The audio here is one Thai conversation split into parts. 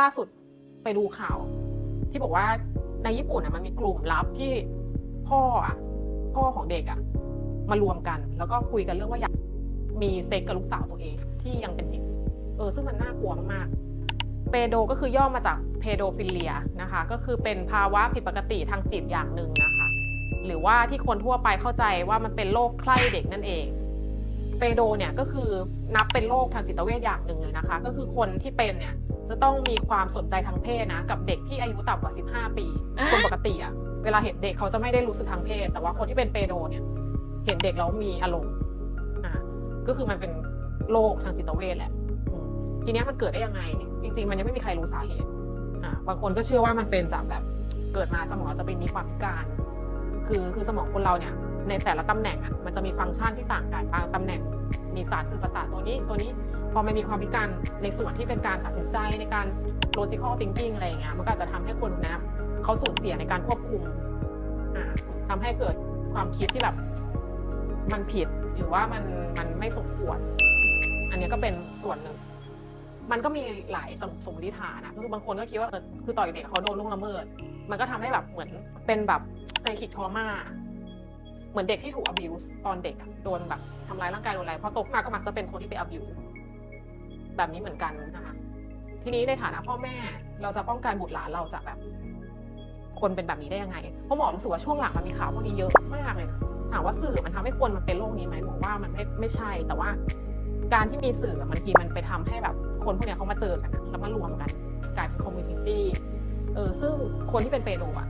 ล่าสุดไปดูข่าว ที่บอกว่าในญี่ปุ่นอะมันมีกลุ่มลับที่พ่ออะพ่อของเด็กอะมารวมกัน แล้วก็คุยกันเรื่องว่าอยากมีเซ็กกับลูกสาวตัวเอง ที่ยังเป็นเด็กเออซึ่งมันน่ากลัวมากๆเปโดก็คือย่อมาจากเพโดฟิเลียนะคะ ก็คือเป็นภาวะผิดปกติทางจิตอย่างหนึ่งนะคะ หรือว่าที่คนทั่วไปเข้าใจว่ามันเป็นโรคใคร่เด็กนั่นเองเปโดเนี่ยก็คือนับเป็นโรคทางจิตเวชอย่างหนึ่งเลยนะคะ ก็คือคนที่เป็นเนี่ย จะต้องมีความสนใจทางเพศนะ กับเด็กที่อายุต่ำกว่า 15 ปีอะคนปกติอะเวลาเห็นเด็กเขาจะไม่ได้รู้สึกทางเพศ แต่ว่าคนที่เป็นเปโดเนี่ย เห็นเด็กแล้วมีอารมณ์อ่าก็คือมันเป็นโรคทางจิตเวชแหละอืมทีเนี้ยมันเกิดได้ยังไงเนี่ยจริง ๆ มันยังไม่มีใครรู้สาเหตุอ่าบางคนก็เชื่อว่ามันเป็นจากแบบเกิดมาสมองจะเป็นมีความพิการ คือคือสมองคนเราเนี่ย ในแต่ละตำแหน่งอะมันจะมีฟังก์ชันที่ต่างกันบางตำแหน่งมีสารสื่อประสาทตัวนี้ตัวนี้ พอมันมีความพิการในส่วนที่เป็นการตัดสินใจในการ logical thinking อะไรอย่างเงี้ยมันก็อาจจะทำให้คนนนั้นเขาสูญเสียในการควบคุมอ่าทำให้เกิดความคิดที่แบบมันผิดหรือว่ามันมันไม่สมควร อันนี้ก็เป็นส่วนหนึ่ง มันก็มีหลายสมสมมติฐานนะคือบางคนก็คิดว่าเออคือต่อยเด็กเขาโดนล่วงละเมิด มันก็ทำให้แบบเหมือนเป็นแบบไซคิกทอมาเหมือนเด็กที่ถูก abuse ตอนเด็กโดนแบบทำร้ายร่างกายโดนอะไรพอโตขึ้นมาก็มักจะเป็นคนที่ไป abuse แบบนี้เหมือนกันนะคะทีนี้ในฐานะพ่อแม่เราจะป้องกันบุตรหลานเราจากแบบ คนเป็นแบบนี้ได้ยังไงเพราะหมอรู้สึกว่าช่วงหลังมันมีข่าวพวกนี้เยอะมากเลยนะถามว่าสื่อมันทำให้คนมันเป็นโรคนี้ไหมบอกว่ามันไม่ไม่ใช่แต่ว่า การที่มีสื่อบางทีมันไปทำให้แบบคนพวกนี้เขามาเจอกันแล้วมารวมกันกลายเป็นคอมมูนิตี้เออซึ่งคนที่เป็นเปโดอะ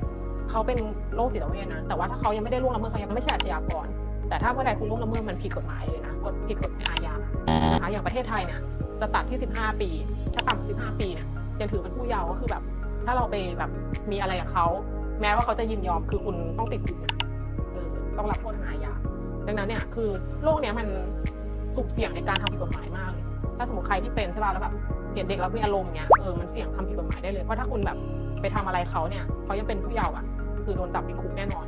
เขาเป็นโรคจิตเวชนะ แต่ว่าถ้าเขายังไม่ได้ล่วงละเมิดเขายังไม่ใช่อาชญากรแต่ถ้าเมื่อใดคุณล่วงละเมิดมันผิดกฎหมายเลยนะกฎผิดกฎหมายอาญานะคะอย่างประเทศไทยเนี่ย จะตัดที่ 15 ปี ถ้าต่ำกว่า15 ปีเนี่ยยังถือเป็นผู้เยาว์ก็คือแบบ ถ้าเราไปแบบมีอะไรกับเขาแม้ว่าเขาจะยินยอมคือคุณต้องติดคุกต้องรับโทษทางอาญาดังนั้นเนี่ยคือโรคเนี้ยมันสุ่มเสี่ยงในการทำผิดกฎหมายมากเลยถ้าสมมติใครที่เป็นใช่ป่ะแล้วแบบเห็นเด็กแล้วมีอารมณ์เนี้ยเออมันเสี่ยงทำผิดกฎหมายได้เลยเพราะถ้าคุณแบบไปทำอะไรเขาเนี่ยเขายังเป็นผู้เยาว์อะ คือโดนจับติดคุกแน่นอน